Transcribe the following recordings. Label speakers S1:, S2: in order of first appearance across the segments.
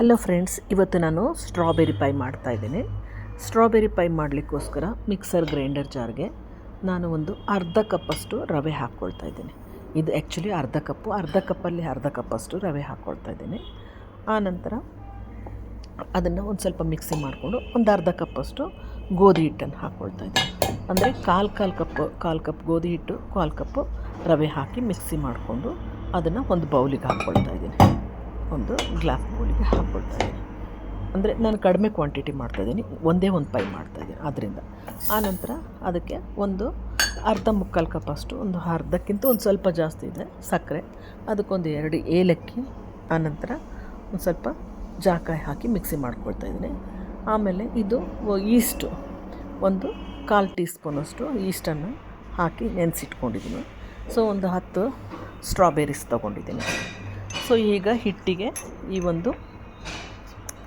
S1: Hello friends, ಇವತ್ತು ನಾನು strawberry pie ಮಾಡ್ತಾ ಇದ್ದೀನಿ. ಸ್ಟ್ರಾಬೆರಿ ಪೈ ಮಾಡಲಿಕ್ಕೋಸ್ಕರ ಮಿಕ್ಸರ್ ಗ್ರೈಂಡರ್ ಜಾರ್ಗೆ ನಾನು ಒಂದು ಅರ್ಧ ಕಪ್ಪಷ್ಟು ರವೆ ಹಾಕ್ಕೊಳ್ತಾ ಇದ್ದೇನೆ. ಇದು ಆ್ಯಕ್ಚುಲಿ ಅರ್ಧ ಕಪ್ಪು, ಅರ್ಧ ಕಪ್ಪಲ್ಲಿ ಅರ್ಧ ಕಪ್ಪಷ್ಟು ರವೆ ಹಾಕ್ಕೊಳ್ತಾ ಇದ್ದೀನಿ. ಆನಂತರ ಅದನ್ನು ಒಂದು ಸ್ವಲ್ಪ ಮಿಕ್ಸಿ ಮಾಡಿಕೊಂಡು ಒಂದು ಅರ್ಧ ಕಪ್ಪಷ್ಟು ಗೋಧಿ ಹಿಟ್ಟನ್ನು ಹಾಕ್ಕೊಳ್ತಾ ಇದ್ದೀನಿ. ಅಂದರೆ ಕಾಲು ಕಾಲು ಕಪ್ ಕಾಲು ಕಪ್ ಗೋಧಿ ಹಿಟ್ಟು, ಕಾಲು ಕಪ್ಪು ರವೆ ಹಾಕಿ ಮಿಕ್ಸಿ ಮಾಡಿಕೊಂಡು ಅದನ್ನು ಒಂದು ಬೌಲಿಗೆ ಹಾಕ್ಕೊಳ್ತಾ ಇದ್ದೀನಿ. ಒಂದು ಗ್ಲಾಸ್ ಬೌಲಿಗೆ ಹಾಕ್ಕೊಳ್ತಾ ಇದ್ದೀನಿ. ಅಂದರೆ ನಾನು ಕಡಿಮೆ ಕ್ವಾಂಟಿಟಿ ಮಾಡ್ತಾಯಿದ್ದೀನಿ ಒಂದೇ ಒಂದು ಪೈ ಮಾಡ್ತಾಯಿದ್ದೀನಿ ಅದರಿಂದ ಆನಂತರ ಅದಕ್ಕೆ ಒಂದು ಅರ್ಧ ಮುಕ್ಕಾಲು ಕಪ್ಪಷ್ಟು ಒಂದು ಅರ್ಧಕ್ಕಿಂತ ಒಂದು ಸ್ವಲ್ಪ ಜಾಸ್ತಿ ಇದೆ ಸಕ್ಕರೆ. ಅದಕ್ಕೊಂದು ಎರಡು ಏಲಕ್ಕಿ ಆನಂತರ ಒಂದು ಸ್ವಲ್ಪ ಜಾಕಾಯಿ ಹಾಕಿ ಮಿಕ್ಸಿ ಮಾಡ್ಕೊಳ್ತಾ ಇದ್ದೀನಿ. ಆಮೇಲೆ ಇದು ಈಸ್ಟು ಒಂದು ಕಾಲು ಟೀ ಸ್ಪೂನಷ್ಟು ಈಸ್ಟನ್ನು ಹಾಕಿ ನೆನೆಸಿಟ್ಕೊಂಡಿದ್ದೀನಿ. ಸೊ ಒಂದು ಹತ್ತು ಸ್ಟ್ರಾಬೆರೀಸ್ ತೊಗೊಂಡಿದ್ದೀನಿ. ಸೊ ಈಗ ಹಿಟ್ಟಿಗೆ ಈ ಒಂದು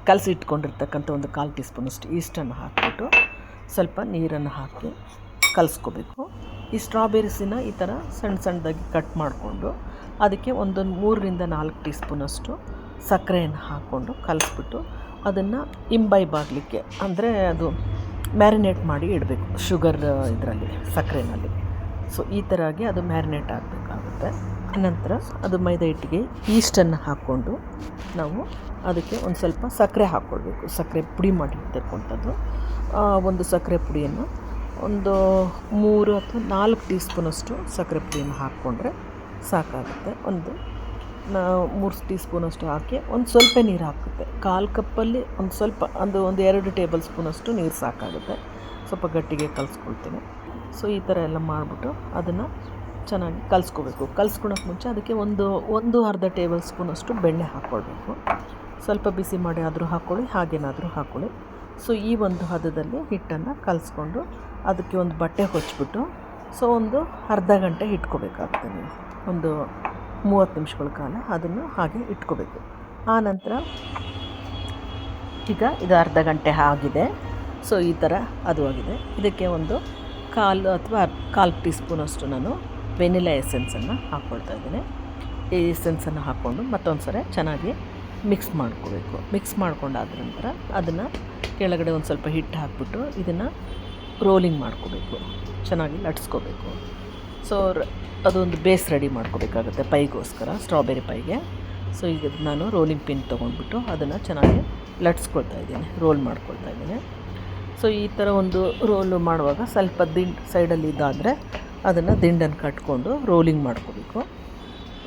S1: ಕಲಸಿಟ್ಕೊಂಡಿರ್ತಕ್ಕಂಥ ಒಂದು ಕಾಲು ಟೀ ಸ್ಪೂನಷ್ಟು ಈಸ್ಟನ್ನು ಹಾಕಿಬಿಟ್ಟು ಸ್ವಲ್ಪ ನೀರನ್ನು ಹಾಕಿ ಕಲಿಸ್ಕೋಬೇಕು. ಈ ಸ್ಟ್ರಾಬೆರೀಸಿನ ಈ ಥರ ಸಣ್ಣ ಸಣ್ಣದಾಗಿ ಕಟ್ ಮಾಡಿಕೊಂಡು ಅದಕ್ಕೆ ಒಂದೊಂದು ಮೂರರಿಂದ ನಾಲ್ಕು ಟೀ ಸ್ಪೂನಷ್ಟು ಸಕ್ಕರೆಯನ್ನು ಹಾಕ್ಕೊಂಡು ಕಲಸ್ಬಿಟ್ಟು ಅದನ್ನು ಇಂಬೈಬಾಗಲಿಕ್ಕೆ ಅಂದರೆ ಅದು ಮ್ಯಾರಿನೇಟ್ ಮಾಡಿ ಇಡಬೇಕು ಶುಗರ್ ಇದರಲ್ಲಿ, ಸಕ್ಕರೆನಲ್ಲಿ. ಸೊ ಈ ಥರ ಆಗಿ ಅದು ಮ್ಯಾರಿನೇಟ್ ಆಗಬೇಕಾಗುತ್ತೆ. ನಂತರ ಅದು ಮೈದಾ ಹಿಟ್ಟಿಗೆ ಈಸ್ಟನ್ನು ಹಾಕ್ಕೊಂಡು ನಾವು ಅದಕ್ಕೆ ಒಂದು ಸ್ವಲ್ಪ ಸಕ್ಕರೆ ಹಾಕ್ಕೊಳ್ಬೇಕು ಸಕ್ಕರೆ ಪುಡಿ ಮಾಡಿರ್ತಕ್ಕಂಥದ್ದು. ಒಂದು ಸಕ್ಕರೆ ಪುಡಿಯನ್ನು ಒಂದು ಮೂರು ಅಥವಾ ನಾಲ್ಕು ಟೀ ಸ್ಪೂನಷ್ಟು ಸಕ್ಕರೆ ಪುಡಿಯನ್ನು ಹಾಕ್ಕೊಂಡ್ರೆ ಸಾಕಾಗುತ್ತೆ. ಒಂದು, ನಾ, ಮೂರು ಟೀ ಸ್ಪೂನಷ್ಟು ಹಾಕಿ ಒಂದು ಸ್ವಲ್ಪ ನೀರು ಹಾಕುತ್ತೆ. ಕಾಲು ಕಪ್ಪಲ್ಲಿ ಒಂದು ಸ್ವಲ್ಪ, ಒಂದು ಒಂದು ಎರಡು ಟೇಬಲ್ ಸ್ಪೂನಷ್ಟು ನೀರು ಸಾಕಾಗುತ್ತೆ. ಸ್ವಲ್ಪ ಗಟ್ಟಿಗೆ ಕಲಿಸ್ಕೊಳ್ತೀನಿ. ಸೊ ಈ ಥರ ಎಲ್ಲ ಮಾಡಿಬಿಟ್ಟು ಅದನ್ನು ಚೆನ್ನಾಗಿ ಕಲಿಸ್ಕೋಬೇಕು. ಕಲಿಸ್ಕೊಳಕ್ಕೆ ಮುಂಚೆ ಅದಕ್ಕೆ ಒಂದು ಒಂದು ಅರ್ಧ ಟೇಬಲ್ ಸ್ಪೂನಷ್ಟು ಬೆಣ್ಣೆ ಹಾಕ್ಕೊಳ್ಬೇಕು. ಸ್ವಲ್ಪ ಬಿಸಿ ಮಾಡಿ ಆದರೂ ಹಾಕ್ಕೊಳ್ಳಿ ಹಾಗೇನಾದರೂ ಹಾಕ್ಕೊಳ್ಳಿ ಸೊ ಈ ಒಂದು ಹದದಲ್ಲಿ ಹಿಟ್ಟನ್ನು ಕಲಿಸ್ಕೊಂಡು ಅದಕ್ಕೆ ಒಂದು ಬಟ್ಟೆ ಹೊಚ್ಬಿಟ್ಟು ಸೊ ಒಂದು ಅರ್ಧ ಗಂಟೆ ಇಟ್ಕೋಬೇಕಾಗುತ್ತೆ ಒಂದು ಮೂವತ್ತು ನಿಮಿಷಗಳ ಕಾಲ ಅದನ್ನು ಹಾಗೆ ಇಟ್ಕೋಬೇಕು. ಆನಂತರ ಈಗ ಇದು ಅರ್ಧ ಗಂಟೆ ಆಗಿದೆ. ಸೊ ಈ ಥರ ಅದು ಆಗಿದೆ. ಇದಕ್ಕೆ ಒಂದು ಕಾಲು ಅಥವಾ ಕಾಲು ಟೀ ಸ್ಪೂನಷ್ಟು ನಾನು ವೆನಿಲಾ ಎಸೆನ್ಸನ್ನು ಹಾಕ್ಕೊಳ್ತಾ ಇದ್ದೀನಿ. ಈ ಎಸೆನ್ಸನ್ನು ಹಾಕ್ಕೊಂಡು ಮತ್ತೊಂದು ಸರಿ ಚೆನ್ನಾಗಿ ಮಿಕ್ಸ್ ಮಾಡ್ಕೋಬೇಕು. ಮಿಕ್ಸ್ ಮಾಡ್ಕೊಂಡಾದ ನಂತರ ಅದನ್ನು ಕೆಳಗಡೆ ಒಂದು ಸ್ವಲ್ಪ ಹಿಟ್ಟು ಹಾಕ್ಬಿಟ್ಟು ಇದನ್ನು ರೋಲಿಂಗ್ ಮಾಡ್ಕೋಬೇಕು. ಚೆನ್ನಾಗಿ ಲಟ್ಸ್ಕೋಬೇಕು. ಸೊ ಅದೊಂದು ಬೇಸ್ ರೆಡಿ ಮಾಡ್ಕೋಬೇಕಾಗುತ್ತೆ ಪೈಗೋಸ್ಕರ, ಸ್ಟ್ರಾಬೆರಿ ಪೈಗೆ. ಸೊ ಈಗ ನಾನು ರೋಲಿಂಗ್ ಪಿನ್ ತೊಗೊಂಡ್ಬಿಟ್ಟು ಅದನ್ನು ಚೆನ್ನಾಗಿ ಲಟ್ಸ್ಕೊಳ್ತಾ ಇದ್ದೀನಿ, ರೋಲ್ ಮಾಡ್ಕೊಳ್ತಾ ಇದ್ದೀನಿ. ಸೊ ಈ ಥರ ಒಂದು ರೋಲು ಮಾಡುವಾಗ ಸ್ವಲ್ಪ ದಿಂಡ್ ಸೈಡಲ್ಲಿ ಇದಾದರೆ ಅದನ್ನು ದಿಂಡನ್ನು ಕಟ್ಕೊಂಡು ರೋಲಿಂಗ್ ಮಾಡ್ಕೋಬೇಕು.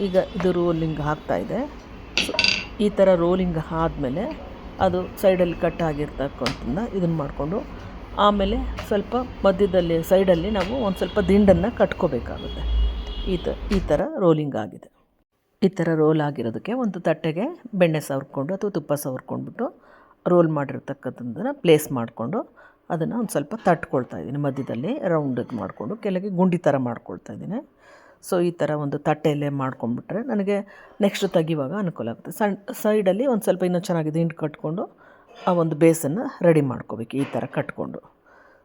S1: ಈಗ ಇದು ರೋಲಿಂಗ್ ಆಗ್ತಾಯಿದೆ ಸೊ ಈ ಥರ ರೋಲಿಂಗ್ ಆದಮೇಲೆ ಅದು ಸೈಡಲ್ಲಿ ಕಟ್ ಆಗಿರ್ತಕ್ಕಂಥದ್ದನ್ನ ಇದನ್ನು ಮಾಡಿಕೊಂಡು ಆಮೇಲೆ ಸ್ವಲ್ಪ ಮಧ್ಯದಲ್ಲಿ ಸೈಡಲ್ಲಿ ನಾವು ಒಂದು ಸ್ವಲ್ಪ ದಿಂಡನ್ನು ಕಟ್ಕೋಬೇಕಾಗುತ್ತೆ. ಈ ತ, ಈ ಥರ ರೋಲಿಂಗ್ ಆಗಿದೆ. ಈ ಥರ ರೋಲ್ ಆಗಿರೋದಕ್ಕೆ ಒಂದು ತಟ್ಟೆಗೆ ಬೆಣ್ಣೆ ಸವರ್ಕೊಂಡು ಅಥವಾ ತುಪ್ಪ ಸವರ್ಕೊಂಡ್ಬಿಟ್ಟು ರೋಲ್ ಮಾಡಿರ್ತಕ್ಕಂಥದ್ದನ್ನು ಪ್ಲೇಸ್ ಮಾಡಿಕೊಂಡು ಅದನ್ನು ಒಂದು ಸ್ವಲ್ಪ ತಟ್ಕೊಳ್ತಾ ಇದ್ದೀನಿ. ಮಧ್ಯದಲ್ಲಿ ರೌಂಡಿಗೆ ಮಾಡಿಕೊಂಡು ಕೆಳಗೆ ಗುಂಡಿ ಥರ ಮಾಡ್ಕೊಳ್ತಾ ಇದ್ದೀನಿ. ಸೊ ಈ ಥರ ಒಂದು ತಟ್ಟೆಯಲ್ಲೇ ಮಾಡ್ಕೊಂಡ್ಬಿಟ್ರೆ ನನಗೆ ನೆಕ್ಸ್ಟ್ ತೆಗಿವಾಗ ಅನುಕೂಲ ಆಗುತ್ತೆ. ಸಣ್ಣ ಸೈಡಲ್ಲಿ ಒಂದು ಸ್ವಲ್ಪ ಇನ್ನೂ ಚೆನ್ನಾಗಿದೆ ದಿಂಡು ಕಟ್ಕೊಂಡು ಆ ಒಂದು ಬೇಸನ್ನು ರೆಡಿ ಮಾಡ್ಕೋಬೇಕು ಈ ಥರ ಕಟ್ಕೊಂಡು.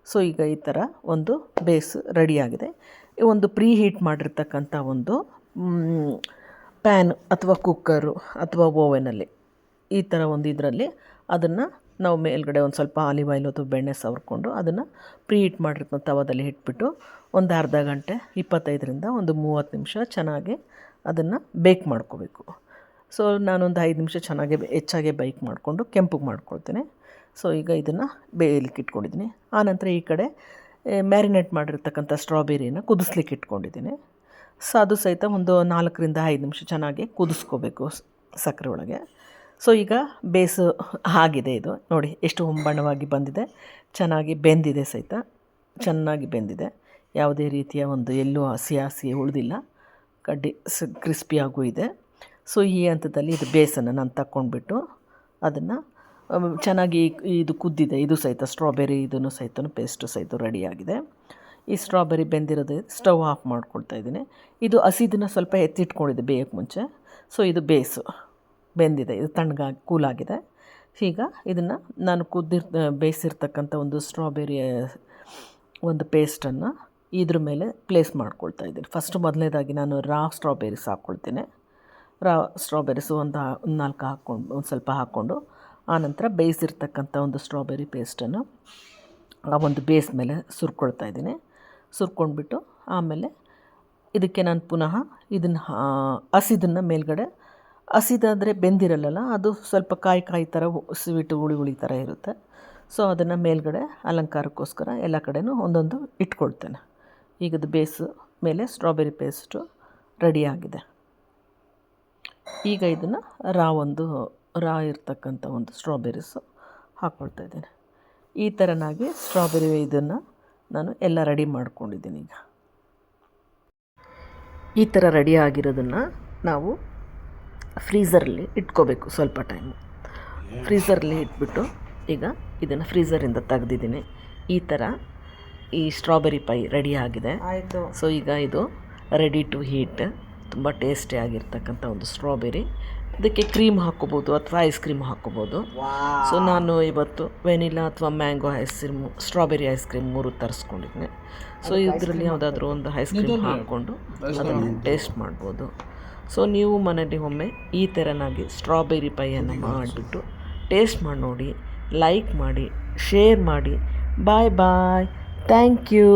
S1: ಸೊ ಈಗ ಈ ಥರ ಒಂದು ಬೇಸ್ ರೆಡಿಯಾಗಿದೆ ಒಂದು ಪ್ರೀ ಹೀಟ್ ಮಾಡಿರ್ತಕ್ಕಂಥ ಒಂದು ಪ್ಯಾನ್ ಅಥವಾ ಕುಕ್ಕರು ಅಥವಾ ಓವೆನಲ್ಲಿ ಈ ಥರ ಒಂದು ಇದರಲ್ಲಿ ಅದನ್ನು ನಾವು ಮೇಲ್ಗಡೆ ಒಂದು ಸ್ವಲ್ಪ ಆಲಿವ್ ಆಯಿಲ್ ಅಥವಾ ಬೆಣ್ಣೆ ಸವರ್ಕೊಂಡು ಅದನ್ನು ಪ್ರೀ ಹೀಟ್ ಮಾಡಿರ್ತಕ್ಕಂಥ ತವದಲ್ಲಿ ಇಟ್ಬಿಟ್ಟು ಒಂದು ಅರ್ಧ ಗಂಟೆ, ಇಪ್ಪತ್ತೈದರಿಂದ ಒಂದು ಮೂವತ್ತು ನಿಮಿಷ ಚೆನ್ನಾಗಿ ಅದನ್ನು ಬೇಕ್ ಮಾಡ್ಕೋಬೇಕು. ಸೊ ನಾನೊಂದು ಐದು ನಿಮಿಷ ಚೆನ್ನಾಗಿ ಹೆಚ್ಚಾಗೆ ಬೈಕ್ ಮಾಡಿಕೊಂಡು ಕೆಂಪಗೆ ಮಾಡ್ಕೊಳ್ತೇನೆ. ಸೊ ಈಗ ಇದನ್ನು ಬೇಯಲಿಕ್ಕೆ ಇಟ್ಕೊಂಡಿದ್ದೀನಿ. ಆನಂತರ ಈ ಕಡೆ ಮ್ಯಾರಿನೇಟ್ ಮಾಡಿರ್ತಕ್ಕಂಥ ಸ್ಟ್ರಾಬೆರಿನ ಕುದಿಸ್ಲಿಕ್ಕೆ ಇಟ್ಕೊಂಡಿದ್ದೀನಿ. ಸೊ ಅದು ಸಹಿತ ಒಂದು ನಾಲ್ಕರಿಂದ ಐದು ನಿಮಿಷ ಚೆನ್ನಾಗಿ ಕುದಿಸ್ಕೋಬೇಕು ಸಕ್ಕರೆ ಒಳಗೆ. ಸೊ ಈಗ ಬೇಸು ಆಗಿದೆ ಇದು. ನೋಡಿ, ಎಷ್ಟು ಹೊಂಬಣ್ಣವಾಗಿ ಬಂದಿದೆ. ಚೆನ್ನಾಗಿ ಬೆಂದಿದೆ ಸಹಿತ. ಚೆನ್ನಾಗಿ ಬೆಂದಿದೆ. ಯಾವುದೇ ರೀತಿಯ ಒಂದು ಎಲ್ಲೂ ಹಸಿ ಹಸಿ ಉಳಿದಿಲ್ಲ. ಕಡ್ಡಿ ಸ್ ಕ್ರಿಸ್ಪಿಯಾಗೂ ಇದೆ. ಸೊ ಈ ಹಂತದಲ್ಲಿ ಇದು ಬೇಸನ್ನು ನಾನು ತಕ್ಕೊಂಡ್ಬಿಟ್ಟು ಅದನ್ನು ಚೆನ್ನಾಗಿ ಇದು ಕುದ್ದಿದೆ. ಇದು ಸಹಿತ ಸ್ಟ್ರಾಬೆರಿ ಇದನ್ನು ಸಹಿತ ಪೇಸ್ಟು ಸಹಿತ ರೆಡಿಯಾಗಿದೆ ಈ ಸ್ಟ್ರಾಬೆರಿ ಬೆಂದಿರೋದು ಸ್ಟವ್ ಆಫ್ ಮಾಡ್ಕೊಳ್ತಾ ಇದ್ದೀನಿ. ಇದು ಹಸಿದನ್ನು ಸ್ವಲ್ಪ ಎತ್ತಿಟ್ಕೊಂಡಿದ್ದೆ ಬೇಯಕ್ಕೆ ಮುಂಚೆ. ಸೊ ಇದು ಬೇಸು. ಬೆಂದಿದೆ, ಇದು ತಣ್ಣಗಾಗಿ ಕೂಲಾಗಿದೆ. ಈಗ ಇದನ್ನು ನಾನು ಕುದ್ದಿರ್ ಬೇಯಿಸಿರ್ತಕ್ಕಂಥ ಒಂದು ಸ್ಟ್ರಾಬೆರಿ ಒಂದು ಪೇಸ್ಟನ್ನು ಇದ್ರ ಮೇಲೆ ಪ್ಲೇಸ್ ಮಾಡ್ಕೊಳ್ತಾ ಇದ್ದೀನಿ. ಫಸ್ಟ್ ಮೊದಲನೇದಾಗಿ ನಾನು ರಾ ಸ್ಟ್ರಾಬೆರೀಸ್ ಹಾಕ್ಕೊಳ್ತೀನಿ ರಾ ಸ್ಟ್ರಾಬೆರೀಸು ಒಂದು ಒಂದು ನಾಲ್ಕು ಹಾಕ್ಕೊಂಡು, ಒಂದು ಸ್ವಲ್ಪ ಹಾಕ್ಕೊಂಡು, ಆನಂತರ ಬೇಯಿಸಿರ್ತಕ್ಕಂಥ ಒಂದು ಸ್ಟ್ರಾಬೆರಿ ಪೇಸ್ಟನ್ನು ಆ ಒಂದು ಬೇಸ್ ಮೇಲೆ ಸುರ್ಕೊಳ್ತಾ ಇದ್ದೀನಿ. ಸುರ್ಕೊಂಡ್ಬಿಟ್ಟು ಆಮೇಲೆ ಇದಕ್ಕೆ ನಾನು ಪುನಃ ಇದನ್ನು ಹಸಿದನ್ನು ಮೇಲ್ಗಡೆ ಹಸಿದಾದರೆ ಬೆಂದಿರಲ್ಲಲ್ಲ, ಅದು ಸ್ವಲ್ಪ ಕಾಯಿ ಕಾಯಿ ಥರ ಸ್ವೀಟು ಹುಳಿ ಹುಳಿ ಥರ ಇರುತ್ತೆ. ಸೊ ಅದನ್ನು ಮೇಲ್ಗಡೆ ಅಲಂಕಾರಕ್ಕೋಸ್ಕರ ಎಲ್ಲ ಕಡೆಯೂ ಒಂದೊಂದು ಇಟ್ಕೊಳ್ತೇನೆ. ಈಗದು ಬೇಸು ಮೇಲೆ ಸ್ಟ್ರಾಬೆರಿ ಪೇಸ್ಟು ರೆಡಿಯಾಗಿದೆ ಈಗ ಇದನ್ನು ರಾ ಒಂದು, ರಾ ಇರ್ತಕ್ಕಂಥ ಒಂದು ಸ್ಟ್ರಾಬೆರೀಸು ಹಾಕ್ಕೊಳ್ತಾ ಇದ್ದೀನಿ. ಈ ಥರನಾಗಿ ಸ್ಟ್ರಾಬೆರಿ ಇದನ್ನು ನಾನು ಎಲ್ಲ ರೆಡಿ ಮಾಡ್ಕೊಂಡಿದ್ದೀನಿ ಈಗ. ಈ ಥರ ರೆಡಿ ಆಗಿರೋದನ್ನು ನಾವು ಫ್ರೀಝರಲ್ಲಿ ಇಟ್ಕೋಬೇಕು ಸ್ವಲ್ಪ ಟೈಮು. ಫ್ರೀಝರಲ್ಲಿ ಇಟ್ಬಿಟ್ಟು ಈಗ ಇದನ್ನು ಫ್ರೀಝರಿಂದ ತೆಗ್ದಿದ್ದೀನಿ. ಈ ಥರ ಈ ಸ್ಟ್ರಾಬೆರಿ ಪೈ ರೆಡಿ ಆಗಿದೆ.
S2: ಆಯಿತು.
S1: ಸೊ ಈಗ ಇದು ರೆಡಿ ಟು ಹೀಟ್ ತುಂಬ ಟೇಸ್ಟಿ ಆಗಿರ್ತಕ್ಕಂಥ ಒಂದು ಸ್ಟ್ರಾಬೆರಿ. ಇದಕ್ಕೆ ಕ್ರೀಮ್ ಹಾಕೋಬೋದು ಅಥವಾ ಐಸ್ ಕ್ರೀಮ್ ಹಾಕೋಬೋದು ಸೊ ನಾನು ಇವತ್ತು ವೆನಿಲಾ ಅಥವಾ mango ice cream strawberry ice cream ಮೂರು ತರಿಸ್ಕೊಂಡಿದ್ದೀನಿ ಸೊ ಇದರಲ್ಲಿ ಯಾವುದಾದ್ರೂ ಒಂದು ಐಸ್ ಕ್ರೀಮ್ ಹಾಕ್ಕೊಂಡು ಅದನ್ನು ಟೇಸ್ಟ್ ಮಾಡ್ಬೋದು. ಸೊ ನೀವು ಮನೆಯಲ್ಲಿ ಒಮ್ಮೆ ಈ ಥರನಾಗಿ ಸ್ಟ್ರಾಬೆರಿ ಪೈಯನ್ನು ಮಾಡಿಬಿಟ್ಟು ಟೇಸ್ಟ್ ಮಾಡಿ ನೋಡಿ ಲೈಕ್ ಮಾಡಿ ಶೇರ್ ಮಾಡಿ. ಬಾಯ್ ಬಾಯ್ ಥ್ಯಾಂಕ್ ಯು